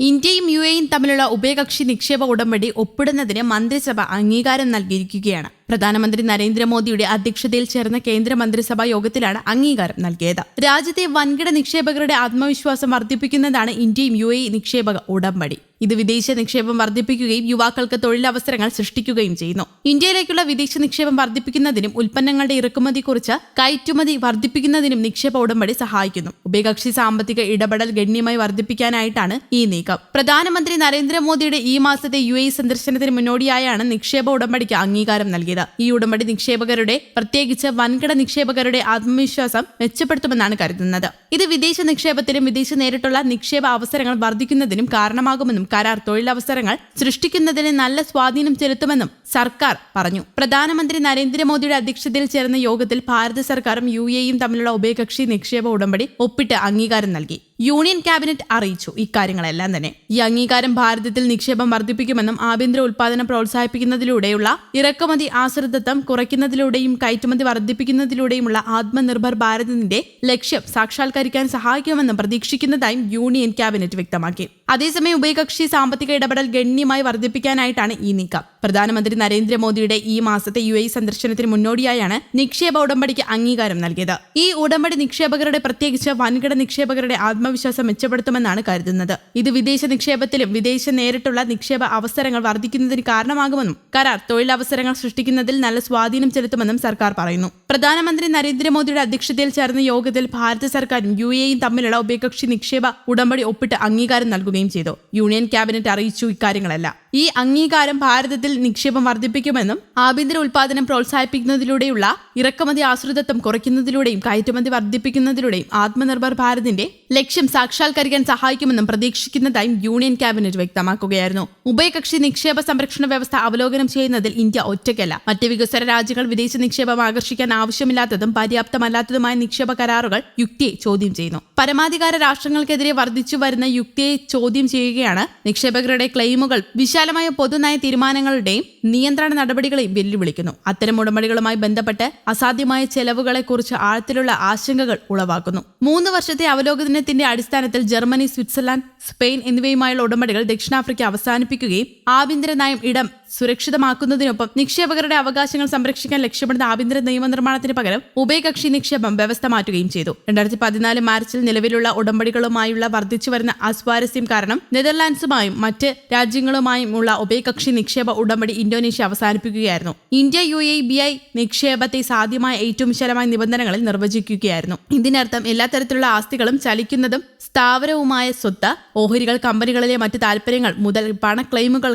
ഇന്ത്യയും യു എയും തമ്മിലുള്ള ഉഭയകക്ഷി നിക്ഷേപ ഉടമ്പടി ഒപ്പിടുന്നതിന് മന്ത്രിസഭ അംഗീകാരം നൽകിയിരിക്കുകയാണ്. പ്രധാനമന്ത്രി നരേന്ദ്രമോദിയുടെ അധ്യക്ഷതയിൽ ചേർന്ന കേന്ദ്ര മന്ത്രിസഭാ യോഗത്തിലാണ് അംഗീകാരം നൽകിയത്. രാജ്യത്തെ വൻകിട നിക്ഷേപകരുടെ ആത്മവിശ്വാസം വർദ്ധിപ്പിക്കുന്നതാണ് ഇന്ത്യയും യു എ നിക്ഷേപക ഉടമ്പടി. ഇത് വിദേശ നിക്ഷേപം വർദ്ധിപ്പിക്കുകയും യുവാക്കൾക്ക് തൊഴിലവസരങ്ങൾ സൃഷ്ടിക്കുകയും ചെയ്യുന്നു. ഇന്ത്യയിലേക്കുള്ള വിദേശ നിക്ഷേപം വർദ്ധിപ്പിക്കുന്നതിനും ഉൽപ്പന്നങ്ങളുടെ ഇറക്കുമതി കുറിച്ച് കയറ്റുമതി വർദ്ധിപ്പിക്കുന്നതിനും നിക്ഷേപ ഉടമ്പടി സഹായിക്കുന്നു. ഉഭയകക്ഷി സാമ്പത്തിക ഇടപെടൽ ഗണ്യമായി വർദ്ധിപ്പിക്കാനായിട്ടാണ് ഈ നീക്കം. പ്രധാനമന്ത്രി നരേന്ദ്രമോദിയുടെ ഈ മാസത്തെ യു സന്ദർശനത്തിന് മുന്നോടിയായാണ് നിക്ഷേപ ഉടമ്പടിക്ക് അംഗീകാരം നൽകിയത്. ഈ ഉടമ്പടി നിക്ഷേപകരുടെ പ്രത്യേകിച്ച് വൻകിട നിക്ഷേപകരുടെ ആത്മവിശ്വാസം മെച്ചപ്പെടുത്തുമെന്നാണ് കരുതുന്നത്. ഇത് വിദേശ നിക്ഷേപത്തിനും വിദേശ നേരിട്ടുള്ള നിക്ഷേപ അവസരങ്ങൾ വർദ്ധിക്കുന്നതിനും കാരണമാകുമെന്നും കരാർ തൊഴിലവസരങ്ങൾ സൃഷ്ടിക്കുന്നതിന് നല്ല സ്വാധീനം ചെലുത്തുമെന്നും സർക്കാർ പറഞ്ഞു. പ്രധാനമന്ത്രി നരേന്ദ്രമോദിയുടെ അധ്യക്ഷതയിൽ ചേർന്ന യോഗത്തിൽ ഭാരത സർക്കാരും യു എയും തമ്മിലുള്ള ഉഭയകക്ഷി നിക്ഷേപ ഉടമ്പടി ഒപ്പിട്ട് അംഗീകാരം നൽകി. യൂണിയൻ ക്യാബിനറ്റ് അറിയിച്ചു. ഇക്കാര്യങ്ങളെല്ലാം തന്നെ. ഈ അംഗീകാരം ഭാരതത്തിൽ നിക്ഷേപം വർദ്ധിപ്പിക്കുമെന്നും ആഭ്യന്തര ഉൽപാദനം പ്രോത്സാഹിപ്പിക്കുന്നതിലൂടെയുള്ള ഇറക്കുമതി ആശ്രിതത്വം കുറയ്ക്കുന്നതിലൂടെയും കയറ്റുമതി വർദ്ധിപ്പിക്കുന്നതിലൂടെയുമുള്ള ആത്മനിർഭർ ഭാരതിന്റെ ലക്ഷ്യം സാക്ഷാത്കരിക്കാൻ സഹായിക്കുമെന്നും പ്രതീക്ഷിക്കുന്നതായും യൂണിയൻ ക്യാബിനറ്റ് വ്യക്തമാക്കി. അതേസമയം ഉഭയകക്ഷി സാമ്പത്തിക ഇടപെടൽ ഗണ്യമായി വർദ്ധിപ്പിക്കാനായിട്ടാണ് ഈ നീക്കം. പ്രധാനമന്ത്രി നരേന്ദ്രമോദിയുടെ ഈ മാസത്തെ യു എ സന്ദർശനത്തിന് മുന്നോടിയായാണ് നിക്ഷേപ ഉടമ്പടിക്ക് അംഗീകാരം നൽകിയത്. ഈ ഉടമ്പടി നിക്ഷേപകരുടെ പ്രത്യേകിച്ച് വൻകിട നിക്ഷേപകരുടെ ആത്മവിശ്വാസം മെച്ചപ്പെടുത്തുമെന്നാണ് കരുതുന്നത്. ഇത് വിദേശ നിക്ഷേപത്തിലും വിദേശ നേരിട്ടുള്ള നിക്ഷേപ അവസരങ്ങൾ വർദ്ധിക്കുന്നതിന് കാരണമാകുമെന്നും കരാർ തൊഴിലവസരങ്ങൾ സൃഷ്ടിക്കുന്നതിൽ നല്ല സ്വാധീനം ചെലുത്തുമെന്നും സർക്കാർ പറയുന്നു. പ്രധാനമന്ത്രി നരേന്ദ്രമോദിയുടെ അധ്യക്ഷതയിൽ ചേർന്ന യോഗത്തിൽ ഭാരത സർക്കാരും യു എയും തമ്മിലുള്ള ഉഭയകക്ഷി നിക്ഷേപ ഉടമ്പടി ഒപ്പിട്ട് അംഗീകാരം നൽകുകയും ചെയ്തു. യൂണിയൻ ക്യാബിനറ്റ് അറിയിച്ചു ഇക്കാര്യങ്ങളല്ല. ഈ അംഗീകാരം ഭാരതത്തിൽ നിക്ഷേപം വർദ്ധിപ്പിക്കുമെന്നും ആഭ്യന്തര ഉൽപാദനം പ്രോത്സാഹിപ്പിക്കുന്നതിലൂടെയുള്ള ഇറക്കുമതി ആശ്രിതത്വം കുറയ്ക്കുന്നതിലൂടെയും കയറ്റുമതി വർദ്ധിപ്പിക്കുന്നതിലൂടെയും ആത്മനിർഭർ ഭാരതിന്റെ ലക്ഷ്യം സാക്ഷാത്കരിക്കാൻ സഹായിക്കുമെന്നും പ്രതീക്ഷിക്കുന്നതായും യൂണിയൻ ക്യാബിനറ്റ് വ്യക്തമാക്കുകയായിരുന്നു. ഉഭയകക്ഷി നിക്ഷേപ സംരക്ഷണ വ്യവസ്ഥ അവലോകനം ചെയ്യുന്നതിൽ ഇന്ത്യ ഒറ്റയ്ക്കല്ല. മറ്റ് വികസ്വര രാജ്യങ്ങൾ വിദേശ നിക്ഷേപം ആകർഷിക്കാൻ ആവശ്യമില്ലാത്തതും പര്യാപ്തമല്ലാത്തതുമായ നിക്ഷേപ കരാറുകൾ യുക്തിയെ ചോദ്യം ചെയ്യുന്നു. പരമാധികാര രാഷ്ട്രങ്ങൾക്കെതിരെ വർദ്ധിച്ചു വരുന്ന യുക്തിയെ ചോദ്യം ചെയ്യുകയാണ് നിക്ഷേപകരുടെ ക്ലെയിമുകൾ വിശാലമായ പൊതുനയ തീരുമാനങ്ങളുടെയും നിയന്ത്രണ നടപടികളെയും വെല്ലുവിളിക്കുന്നു. അത്തരം ഉടമ്പടികളുമായി ബന്ധപ്പെട്ട് അസാധ്യമായ ചെലവുകളെക്കുറിച്ച് ആഴത്തിലുള്ള ആശങ്കകൾ ഉളവാക്കുന്നു. മൂന്ന് വർഷത്തെ അവലോകനത്തിന്റെ അടിസ്ഥാനത്തിൽ ജർമ്മനി സ്വിറ്റ്സർലാൻഡ് സ്പെയിൻ എന്നിവയുമായുള്ള ഉടമ്പടികൾ ദക്ഷിണാഫ്രിക്ക അവസാനിപ്പിക്കുകയും ആഭ്യന്തര നയം ഇടം സുരക്ഷിതമാക്കുന്നതിനൊപ്പം നിക്ഷേപകരുടെ അവകാശങ്ങൾ സംരക്ഷിക്കാൻ ലക്ഷ്യമിടുന്ന ആഭ്യന്തര നിയമനിർമ്മാണത്തിന് പകരം ഉഭയകക്ഷി നിക്ഷേപം വ്യവസ്ഥ മാറ്റുകയും ചെയ്തു. രണ്ടായിരത്തി പതിനാല് മാർച്ചിൽ നിലവിലുള്ള ഉടമ്പടികളുമായുള്ള വർദ്ധിച്ചു വരുന്ന അസ്വാരസ്യം കാരണം നെതർലാൻഡ്സുമായും മറ്റ് രാജ്യങ്ങളുമായും ഉള്ള ഉഭയകക്ഷി നിക്ഷേപ ഉടമ്പടി Indonesia അവസാനിപ്പിക്കുകയായിരുന്നു. India U A B I നിക്ഷേപത്തെ സാധ്യമായ ഏറ്റവും വിശാലമായ നിബന്ധനകളിൽ നിർവചിക്കുകയായിരുന്നു. ഇതിനർത്ഥം എല്ലാ തരത്തിലുള്ള ആസ്തികളും ചലിക്കുന്നതും സ്ഥാവരവുമായ സ്വത്ത് ഓഹരികൾ കമ്പനികളിലെ മറ്റ് താൽപ്പര്യങ്ങൾ മുതൽ പണ ക്ലെയിമുകൾ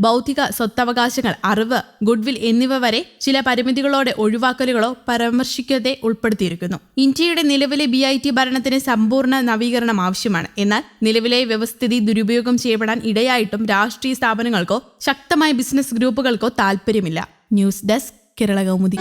ബൗദ്ധിക സ്വത്തവകാശങ്ങൾ അറിവ് ഗുഡ്വിൽ എന്നിവ വരെ ചില പരിമിതികളോടെ ഒഴിവാക്കലുകളോ പരാമർശിക്കാതെ ഉൾപ്പെടുത്തിയിരിക്കുന്നു. ഇന്ത്യയുടെ നിലവിലെ ബി ഐ ടി ഭരണത്തിന് സമ്പൂർണ നവീകരണം ആവശ്യമാണ്. എന്നാൽ നിലവിലെ വ്യവസ്ഥിതി ദുരുപയോഗം ചെയ്യപ്പെടാൻ ഇടയായിട്ടും രാഷ്ട്രീയ സ്ഥാപനങ്ങൾക്കോ ശക്തമായ ബിസിനസ് ഗ്രൂപ്പുകൾക്കോ താൽപ്പര്യമില്ല. News desk Kerala Kaumudi.